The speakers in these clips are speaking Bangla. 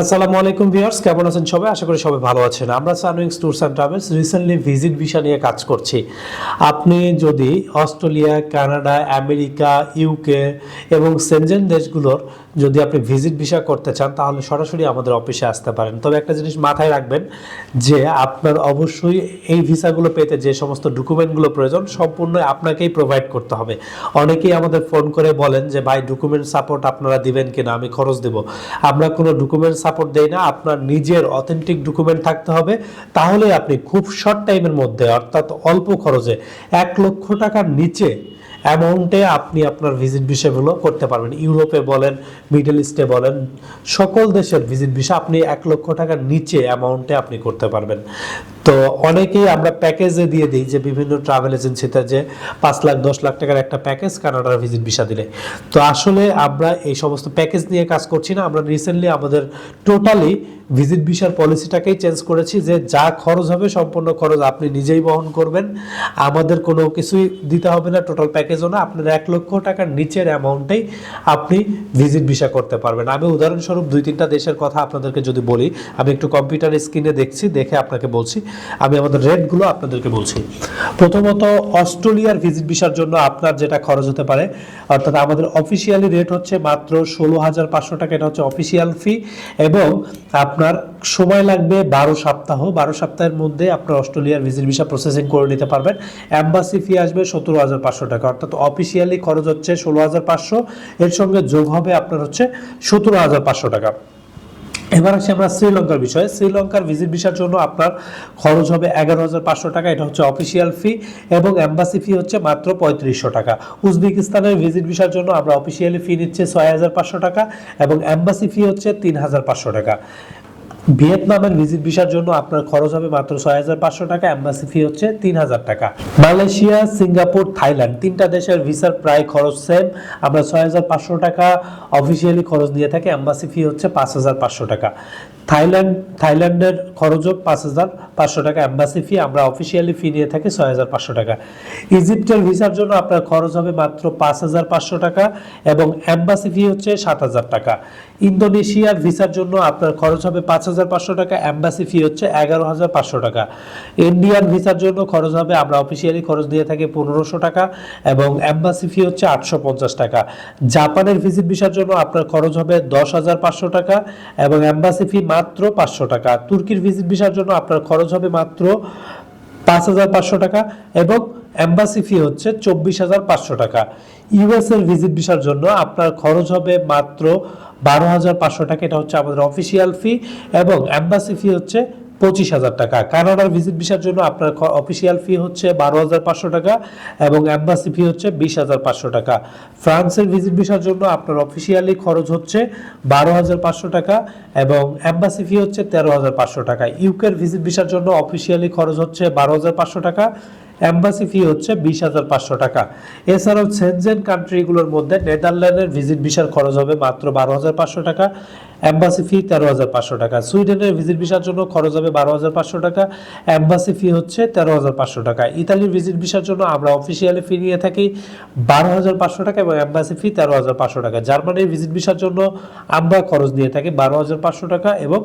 আসসালামু আলাইকুম ভিউয়ার্স, কেমন আছেন সবাই? আশা করি সবাই ভালো আছেন। আমরা Sunwings tours and travels recently visit visa নিয়ে কাজ করছি। আপনি যদি অস্ট্রেলিয়া, কানাডা, আমেরিকা ইউকে এবং সেনজেন দেশগুলোর যদি আপনি ভিজিট ভিসা করতে চান, তাহলে সরাসরি আমাদের অফিসে আসতে পারেন। তবে একটা জিনিস মাথায় রাখবেন যে আপনার অবশ্যই এই ভিসাগুলো পেতে যে সমস্ত ডকুমেন্টগুলো প্রয়োজন, সম্পূর্ণ আপনাকেই প্রোভাইড করতে হবে। অনেকেই আমাদের ফোন করে বলেন যে, ভাই ডকুমেন্ট সাপোর্ট আপনারা দিবেন কিনা? আমি খরচ দেব। আমরা কোনো ডকুমেন্ট সাপোর্ট দেয় না, আপনার নিজের অথেন্টিক ডকুমেন্ট থাকতে হবে। তাহলে আপনি খুব শর্ট টাইমের মধ্যে, অর্থাৎ অল্প খরচে এক লক্ষ টাকার নিচে অ্যামাউন্টে আপনি আপনার ভিজিট ভিসাগুলো করতে পারবেন। ইউরোপে বলেন মিডল ইস্টে বলেন, সকল দেশের ভিজিট ভিসা আপনি এক লক্ষ টাকার নিচে অ্যামাউন্টে আপনি করতে পারবেন। তো অনেকেই আমরা প্যাকেজে দিয়ে দিই যে বিভিন্ন ট্রাভেল এজেন্সিতে যে পাঁচ লাখ, দশ লাখ টাকার একটা প্যাকেজ কানাডার ভিজিট ভিসা দিলে। তো আসলে আমরা এই সমস্ত প্যাকেজ নিয়ে কাজ করছি না। আমরা রিসেন্টলি আমাদের টোটালি ভিজিট ভিসার পলিসিটাকেই চেঞ্জ করেছি যে যা খরচ হবে সম্পূর্ণ খরচ আপনি নিজেই বহন করবেন। আমাদের কোনো কিছুই দিতে হবে না টোটাল প্যাকেজও না। আপনার এক লক্ষ টাকার নিচের অ্যামাউন্টেই আপনি ভিজিট ভিসা করতে পারবেন। আমি উদাহরণস্বরূপ দুই তিনটা দেশের কথা আপনাদেরকে যদি বলি, আমি একটু কম্পিউটার স্ক্রিনে দেখছি, দেখে আপনাকে বলছি। আমি আমাদের রেটগুলো আপনাদেরকে বলছি। প্রথমত, অস্ট্রেলিয়ার ভিজিট ভিসার জন্য আপনার যেটা খরচ হতে পারে, অর্থাৎ আমাদের অফিসিয়ালি রেট হচ্ছে মাত্র ষোলো হাজার পাঁচশো টাকা, এটা হচ্ছে অফিসিয়াল ফি এবং আপনার সময় লাগবে বারো সপ্তাহ। বারো সপ্তাহের মধ্যে আপনার অস্ট্রেলিয়ার ভিজিট ভিসা প্রসেসিং করে নিতে পারবেন। অ্যাম্বাসি ফি আসবে সতেরো হাজার পাঁচশো টাকা, অর্থাৎ অফিসিয়ালি খরচ হচ্ছে ষোলো হাজার পাঁচশো, এর সঙ্গে যোগ হবে আপনার হচ্ছে সতেরো হাজার পাঁচশো টাকা। এবার আসি আমরা শ্রীলঙ্কার বিষয়ে। শ্রীলঙ্কার ভিজিট ভিসার জন্য আপনার খরচ হবে এগারো হাজার পাঁচশো টাকা। এটা হচ্ছে অফিসিয়াল ফি এবং অ্যাম্বাসি ফি হচ্ছে মাত্র পঁয়ত্রিশশো টাকা। উজবেকিস্তানের ভিজিট ভিসার জন্য আমরা অফিসিয়ালি ফি নিচ্ছে ছয় হাজার পাঁচশো টাকা এবং অ্যাম্বাসি ফি হচ্ছে তিন হাজার পাঁচশো টাকা। ভিয়েতনামের ভিজিট ভিসার জন্য আপনার খরচ হবে মাত্র ছয় হাজার পাঁচশো টাকা, অ্যাম্বাসি ফি হচ্ছে তিন হাজার টাকা। মালয়েশিয়া, সিঙ্গাপুর, থাইল্যান্ড, তিনটা দেশের ভিসার প্রায় খরচ সেম আমরা ছয় হাজার পাঁচশো টাকা অফিসিয়ালি খরচ দিয়ে থাকি, অ্যাম্বাসি ফি হচ্ছে পাঁচ হাজার পাঁচশো টাকা। থাইল্যান্ড, থাইল্যান্ডের খরচও পাঁচ হাজার পাঁচশো টাকা। অ্যাম্বাসি ফি আমরা অফিসিয়ালি ফি নিয়ে থাকি ছয় হাজার পাঁচশো টাকা। ইজিপ্টের ভিসার জন্য আপনার খরচ হবে মাত্র পাঁচ হাজার পাঁচশো টাকা এবং অ্যাম্বাসি ফি হচ্ছে সাত হাজার টাকা। ইন্দোনেশিয়ার ভিসার জন্য আপনার খরচ হবে পাঁচ হাজার পাঁচশো টাকা অ্যাম্বাসি ফি হচ্ছে এগারো হাজার পাঁচশো টাকা। ইন্ডিয়ান ভিসার জন্য খরচ হবে, আমরা অফিসিয়ালি খরচ দিয়ে থাকি পনেরোশো টাকা এবং অ্যাম্বাসি ফি হচ্ছে আটশো পঞ্চাশ টাকা। জাপানের ভিজিট ভিসার জন্য আপনার খরচ হবে দশ হাজার পাঁচশো টাকা এবং অ্যাম্বাসি ফি মাত্র পাঁচশো টাকা। তুর্কির ভিজিট ভিসার জন্য আপনার খরচ হবে মাত্র পাঁচ হাজার পাঁচশো টাকা এবং অ্যাম্বাসি ফি হচ্ছে চব্বিশ হাজার পাঁচশো টাকা। ইউএস এর ভিজিট ভিসার জন্য আপনার খরচ হবে মাত্র বারো হাজার পাঁচশো টাকা। এটা হচ্ছে আমাদের অফিসিয়াল ফি এবং অ্যাম্বাসি ফি হচ্ছে পঁচিশ হাজার টাকা। কানাডার ভিজিট ভিসার জন্য আপনার অফিসিয়াল ফি হচ্ছে বারো হাজার পাঁচশো টাকা এবং অ্যাম্বাসি ফি হচ্ছে বিশ হাজার পাঁচশো টাকা। ফ্রান্সের ভিজিট ভিসার জন্য আপনার অফিসিয়ালি খরচ হচ্ছে বারো হাজার পাঁচশো টাকা এবং অ্যাম্বাসি ফি হচ্ছে তেরো হাজার পাঁচশো টাকা। ইউকের ভিজিট ভিসার জন্য অফিসিয়ালি খরচ হচ্ছে বারো হাজার পাঁচশো টাকা অ্যাম্বাসি ফি হচ্ছে বিশ হাজার পাঁচশো টাকা। এছাড়াও সেনজেন কান্ট্রিগুলোর মধ্যে নেদারল্যান্ডের ভিজিট ভিসার খরচ হবে মাত্র বারো হাজার পাঁচশো টাকা অ্যাম্বাসি ফি তেরো হাজার পাঁচশো টাকা। সুইডেনের ভিজিট ভিসার জন্য খরচ হবে বারো হাজার পাঁচশো টাকা। অ্যাম্বাসি ফি হচ্ছে তেরো হাজার পাঁচশো টাকা। ইতালির ভিজিট ভিসার জন্য আমরা অফিসিয়ালি ফি নিয়ে থাকি বারো হাজার পাঁচশো টাকা এবং অ্যাম্বাসি ফি তেরো হাজার পাঁচশো টাকা। জার্মানির ভিজিট ভিসার জন্য আমরা খরচ নিয়ে থাকি বারো হাজার পাঁচশো টাকা এবং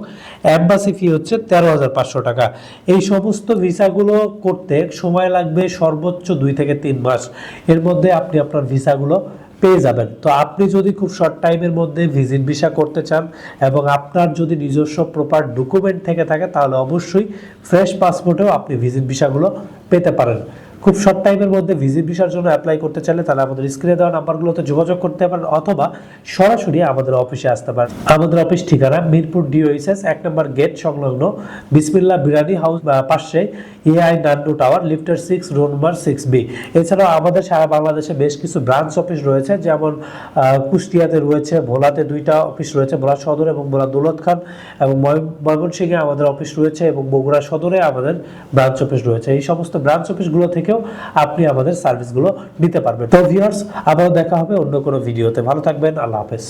অ্যাম্বাসি ফি হচ্ছে তেরো হাজার পাঁচশো টাকা। এই সমস্ত ভিসাগুলো করতে সময় লাগবে সর্বোচ্চ দুই থেকে তিন মাস। এর মধ্যে আপনি আপনার ভিসাগুলো পেয়ে যাবেন। তো আপনি যদি খুব শর্ট টাইমের মধ্যে ভিজিট ভিসা করতে চান এবং আপনার যদি নিজস্ব প্রপার ডকুমেন্ট থেকে থাকে, তাহলে অবশ্যই ফ্রেশ পাসপোর্টেও আপনি ভিজিট ভিসাগুলো পেতে পারেন। খুব শর্ট টাইমের মধ্যে ভিজিট ভিসার জন্য অ্যাপ্লাই করতে চাইলে তাহলে আমাদের স্ক্রিনে দেওয়া নাম্বারগুলোতে যোগাযোগ করতে পারেন অথবা সরাসরি আমাদের অফিসে আসতে পারেন। আমাদের অফিস ঠিকানা মিরপুর ডিওএসএস এক নম্বর গেট সংলগ্ন বিসমিল্লা বিরানি হাউস পাশে AI Nandu tower লিফটার six road number six B এছাড়াও আমাদের সারা বাংলাদেশে বেশ কিছু ব্রাঞ্চ অফিস রয়েছে, যেমন কুষ্টিয়াতে রয়েছে, ভোলাতে দুইটা অফিস রয়েছে, ভোলা সদর এবং ভোলা দৌলত খান এবং ময়- ময়মনসিংহে আমাদের অফিস রয়েছে এবং বগুড়া সদরে আমাদের ব্রাঞ্চ অফিস রয়েছে। এই সমস্ত ব্রাঞ্চ অফিসগুলো থেকেও আপনি আমাদের সার্ভিসগুলো নিতে পারবেন। তো ভিউয়ার্স আবারও দেখা হবে অন্য কোনো ভিডিওতে ভালো থাকবেন, আল্লাহ হাফেজ।